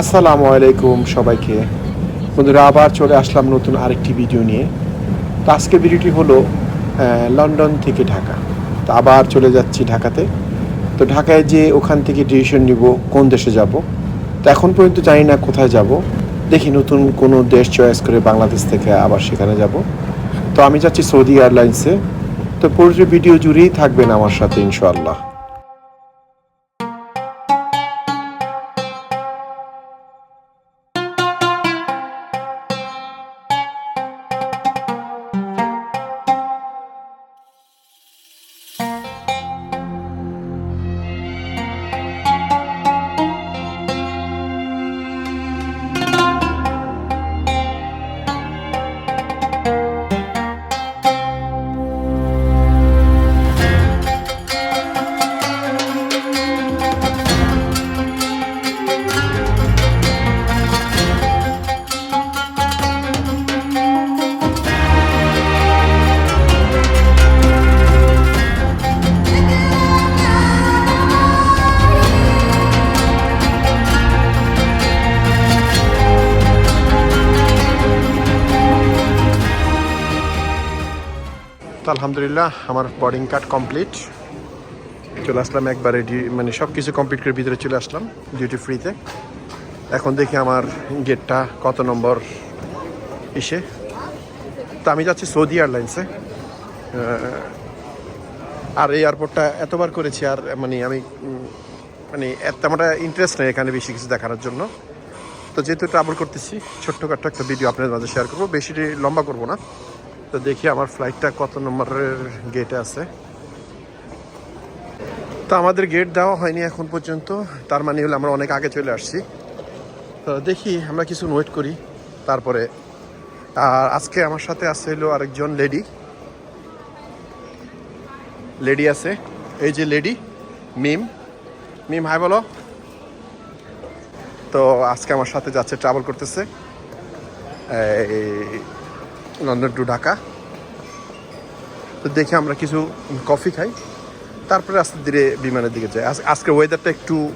আসসালামু আলাইকুম সবাইকে। বন্ধুরা, আবার চলে আসলাম নতুন আরেকটি ভিডিও নিয়ে। তো আজকের ভিডিওটি হলো লন্ডন থেকে ঢাকা। তো আবার চলে যাচ্ছি ঢাকাতে। তো ঢাকায় যে ওখান থেকে ডিসিশন নিব, কোন দেশে যাব? তো এখন পর্যন্ত জানি না কোথায় যাব। দেখি নতুন কোনো দেশ চয়েস করে বাংলাদেশ থেকে আবার সেখানে যাব। তো আমি যাচ্ছি সৌদি এয়ারলাইন্সে। তো পুরো ভিডিও জুড়েই থাকবেন আমার সাথে, ইনশাআল্লাহ। তো আলহামদুলিল্লাহ, আমার বোর্ডিং কার্ড কমপ্লিট চলে আসলাম একবারে মানে সব কিছু কমপ্লিট করে ভিতরে চলে আসলাম ডিউটি ফ্রিতে এখন দেখি আমার গেটটা কত নম্বর ইসে তো আমি যাচ্ছি সৌদি এয়ারলাইন্সে আর এই এয়ারপোর্টটা এতবার করেছি আর মানে আমি মানে তেমনটা ইন্টারেস্ট নেই এখানে বেশি কিছু দেখানোর জন্য। তো যেহেতু ট্রাভেল করতেছি, ছোট্টখাট্ট একটা ভিডিও আপনাদের মাঝে শেয়ার করব, বেশি লম্বা করব না। তো দেখি আমার ফ্লাইটটা কত নম্বরের গেটে আছে। তো আমাদের গেট দেওয়া হয়নি এখন পর্যন্ত। তার মানে হলো আমরা অনেক আগে চলে আসছি। তো দেখি আমরা কিছু ওয়েট করি তারপরে। আর আজকে আমার সাথে আছে হলো আরেকজন লেডি লেডি আছে। এই যে লেডি মিম মিম হাই বলো। তো আজকে আমার সাথে যাচ্ছে ট্রাভেল করতেছে। London to Dhaka. তো দেখে আমরা কিছু কফি খাই। তারপরে আস্তে ধীরে বিমানের দিকে যাই। আজ- আজকে ওয়েদারটা একটু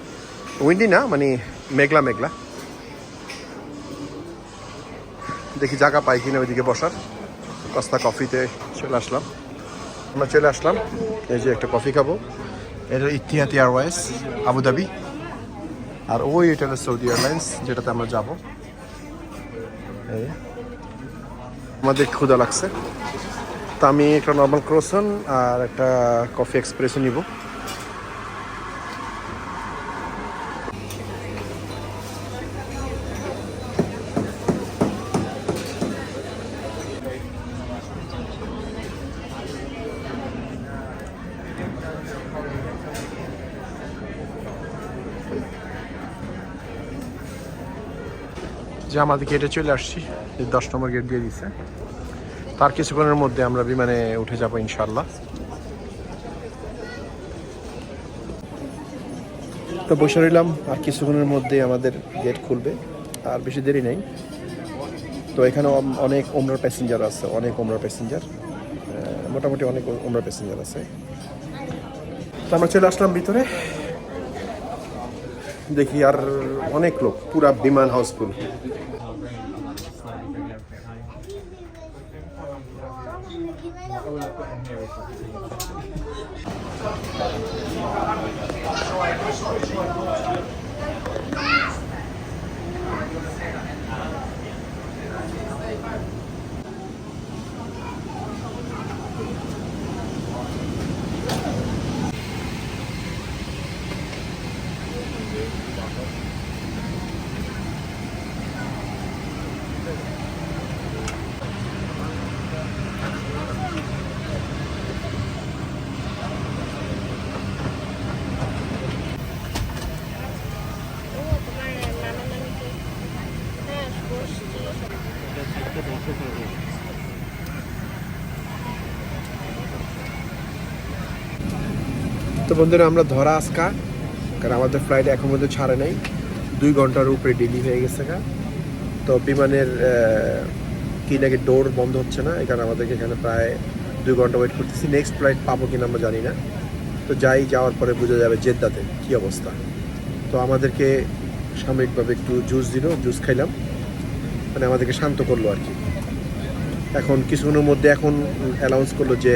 উইন্ডি না মানে মেঘলা মেঘলা। দেখি জায়গা পাই কিনা ওইদিকে বসার। কস্তা কফিতে চলে আসলাম। আমরা চলে আসলাম। এই যে একটা কফি খাব। এটা ইতিহাদ এয়ারওয়েজ, আবুধাবি। আর ওই এটা সৌদি এয়ারলাইন্স, যেটাতে আমরা যাব। এই। আমাদের ক্ষুদা লাগছে। তা আমি একটা নর্মাল ক্রোসন আর একটা কফি এক্সপ্রেসও নিব। যে আমাদের গেটে চলে আসছি। যে দশ নম্বর গেট দিয়ে দিচ্ছে তার কিছুক্ষণের মধ্যে আমরা বিমানে উঠে যাব ইনশাল্লাহ তো বসে রইলাম, আর কিছুক্ষণের মধ্যে আমাদের গেট খুলবে, আর বেশি দেরি নেই। তো এখানে অনেক ওমরার প্যাসেঞ্জার আছে, অনেক ওমরার প্যাসেঞ্জার মোটামুটি অনেক ওমরার প্যাসেঞ্জার আছে। তো আমরা চলে আসলাম ভিতরে। দেখি আর অনেক লোক পুরা বিমান হাউসফুল তো বন্ধুরা, আমরা ধরা আজকা, কারণ আমাদের ফ্লাইট এখন পর্যন্ত ছাড়ে নাই। দুই ঘণ্টার উপরে ডিলি হয়ে গেছে গা। তো বিমানের কি নাকি ডোর বন্ধ হচ্ছে না এখানে আমাদেরকে এখানে প্রায় দুই ঘণ্টা ওয়েট করতেছি। নেক্সট ফ্লাইট পাবো কিনা আমরা জানি না। তো যাই, যাওয়ার পরে বোঝা যাবে জেদ্দাতে কি অবস্থা। তো আমাদেরকে সাময়িকভাবে একটু জুস দিল জুস খাইলাম। মানে আমাদেরকে শান্ত করল আর কি। এখন কিছুক্ষণের মধ্যে এখন অ্যানাউন্স করল যে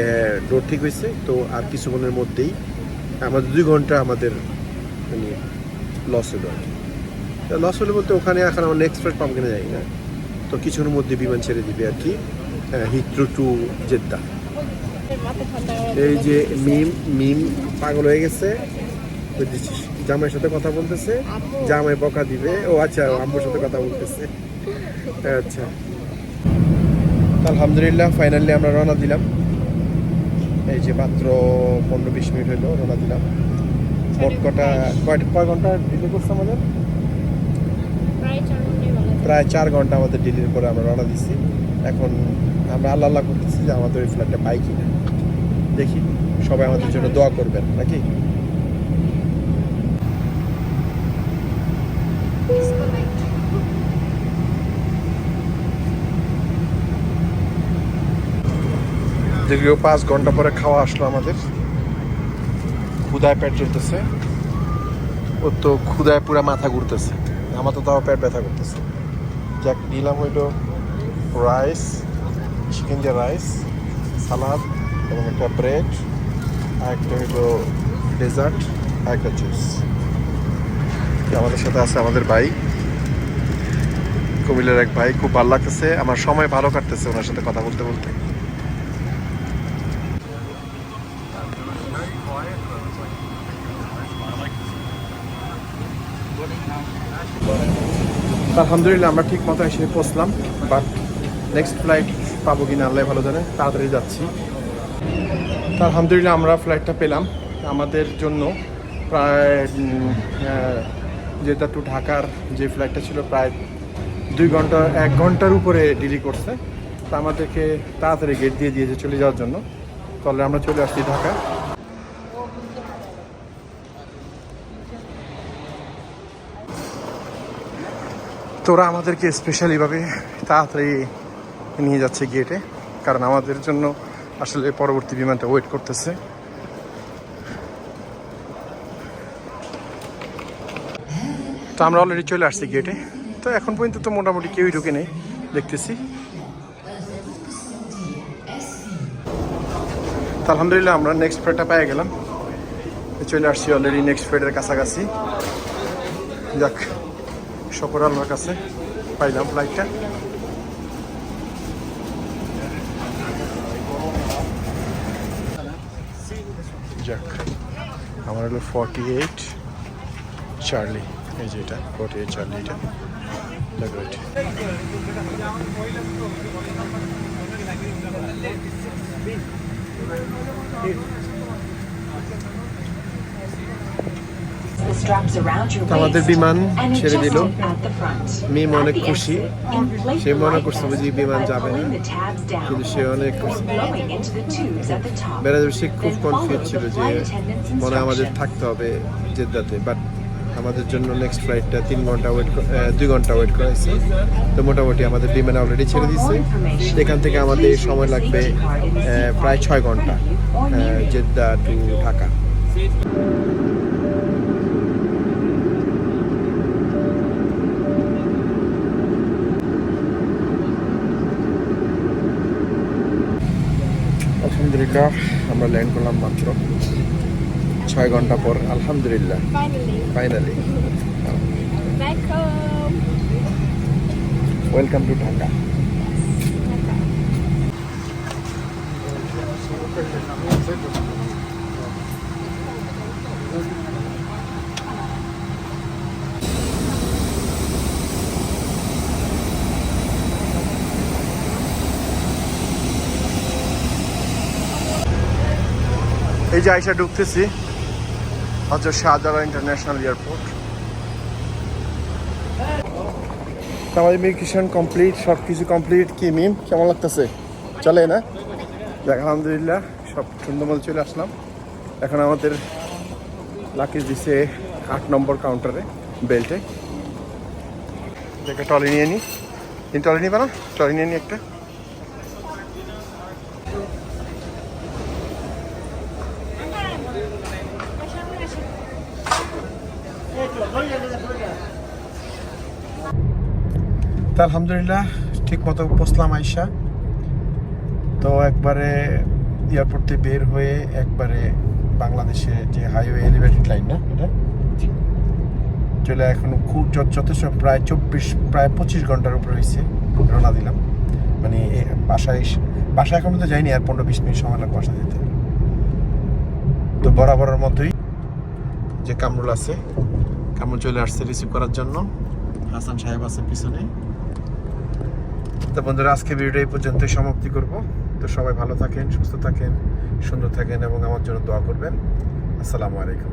রোড ঠিক হয়েছে তো আর কিছুক্ষণের মধ্যেই আমাদের দুই ঘণ্টা আমাদের মানে লস হলো আর কি। লস হলো বলতে ওখানে এখন আমার নেক্সট ফ্লাইট পাবো কিনা যাই না তো কিছুক্ষণের মধ্যে বিমান ছেড়ে দিবে আর কি হিথ্রো টু জেদ্দা এই যে মিম মিম পাগল হয়ে গেছে জামাইয়ের সাথে কথা বলতেছে জামাই বকা দিবে। ও আচ্ছা আম্মুর সাথে কথা বলতেছে। আচ্ছা। আলহামদুলিল্লাহ ফাইনালি আমরা রওনা দিলাম। এই যে মাত্র পনেরো বিশ মিনিট হইল রওনা দিলাম। মোট কটা কয় ঘণ্টা ডিলে করছে আমাদের? চার। প্রায় চার ঘণ্টা আমাদের ডিলের পরে আমরা রওনা দিচ্ছি। এখন আমরা আল্লাহ আল্লাহ করতেছি যে আমাদের ওই ফ্ল্যাটটা পাই কিনা। দেখি সবাই আমাদের জন্য দোয়া করবেন নাকি? যদিও পাঁচ ঘণ্টা পরে খাওয়া আসলো আমাদের। ক্ষুদায় পেট চলতেছে ও তো ক্ষুদায় পুরা মাথা ঘুরতেছে। আমার তো তাও পেট ব্যথা করতেছে। যাক, নিলাম হইল রাইস চিকেন দিয়ে রাইস সালাদ এবং একটা ব্রেড আর একটা হইল ডেজার্ট আর একটা জুস আমাদের সাথে আছে আমাদের ভাই। কবিলের এক ভাই, খুব ভালো লাগতেছে। আমার সময় ভালো কাটতেছে ওনার সাথে কথা বলতে বলতে। আলহামদুলিল্লাহ, আমরা ঠিক মতো এসে পৌঁছলাম বাট নেক্সট ফ্লাইট পাবো কিনা আল্লাহ ভালো জানে, তাড়াতাড়ি যাচ্ছি। আলহামদুলিল্লাহ, আমরা ফ্লাইটটা পেলাম। আমাদের জন্য প্রায় যেটা টু ঢাকার যে ফ্লাইটটা ছিল, প্রায় দুই ঘণ্টা, এক ঘণ্টার উপরে ডিলি করছে। তা আমাদেরকে তাড়াতাড়ি গেট দিয়ে দিয়েছে চলে যাওয়ার জন্য। তাহলে আমরা চলে আসছি ঢাকা তোরা আমাদেরকে স্পেশালিভাবে তাড়াতাড়ি নিয়ে যাচ্ছে গেটে কারণ আমাদের জন্য আসলে পরবর্তী বিমানটা ওয়েট করতেছে। তো আমরা অলরেডি চলে আসছি গেটে তো এখন পর্যন্ত তো মোটামুটি কেউই ঢুকে নেই, দেখতেছি। তো আলহামদুলিল্লাহ আমরা নেক্সট ফ্লাইটটা পেয়ে গেলাম। চলে আসছি অলরেডি নেক্সট ফ্লাইটের কাছাকাছি। যাক। শকর আল্লাহর কাছে। পাইলাম ফ্লাইটটা যাক, আমার হলো ফর্টি এইট চার্লি এই যে এটা ফর্টি এইট চার্লি এটা দেখো এটা আমাদের বিমান ছেড়ে দিল। মিম মেম অনেক খুশি। সে মনে করছে বুঝি বিমান যাবে না। কিন্তু সে অনেক খুশি বেড়াতে সে খুব কনফিউজ ছিল যে মনে আমাদের থাকতে হবে জেদ্দাতে। বাট আমাদের জন্য নেক্সট ফ্লাইটটা তিন ঘণ্টা ওয়েট দুই ঘণ্টা ওয়েট করেছে। তো মোটামুটি আমাদের বিমান অলরেডি ছেড়ে দিচ্ছে এখান থেকে আমাদের সময় লাগবে প্রায় ছয় ঘণ্টা জেদ্দা টু ঢাকা। আলহামদুলিল্লাহ আমরা ল্যান্ড করলাম মাত্র ছয় ঘণ্টা পর আলহামদুলিল্লাহ। ফাইনালি ওয়েলকাম টু ঢাকা এই যে আইসা ঢুকতেছি হচ্ছে শাহজালাল ইন্টারন্যাশনাল এয়ারপোর্ট। তো আমাদের ইমিগ্রেশন কমপ্লিট সব কিছু কমপ্লিট। কি মিম, কেমন লাগতেছে? চলে না? দেখ, আলহামদুলিল্লাহ, সব সুন্দর মতো চলে আসলাম। এখন আমাদের লাকিজ দিছে আট নম্বর কাউন্টারে বেল্টে দেখে টলি নিয়ে নি। তুমি টলি নিবা না? টলি নিয়ে নি একটা। তো আলহামদুলিল্লাহ ঠিক মতো পৌঁছলাম আইসা। তো একবারে এয়ারপোর্ট থেকে বের হয়ে একবারে বাংলাদেশে যে হাইওয়ে এলিভেটেড লাইন না এটা? চলে এখন খুব যথেষ্ট প্রায় চব্বিশ প্রায় পঁচিশ ঘণ্টার উপরে হয়েছে রওনা দিলাম। মানে বাসায় বাসায় এখন তো যাইনি আর পনেরো বিশ মিনিট সময় লাগবে বাসা যেতে। তো বরাবরের মতোই যে কামরুল আছে কামরুল চলে আসছে রিসিভ করার জন্য। হাসান সাহেব আছে পিছনে। তো বন্ধুরা আজকে ভিডিওটা এই পর্যন্তই সমাপ্তি করব। তো সবাই ভালো থাকেন, সুস্থ থাকেন, সুন্দর থাকেন এবং আমার জন্য দোয়া করবেন। আসসালামু আলাইকুম।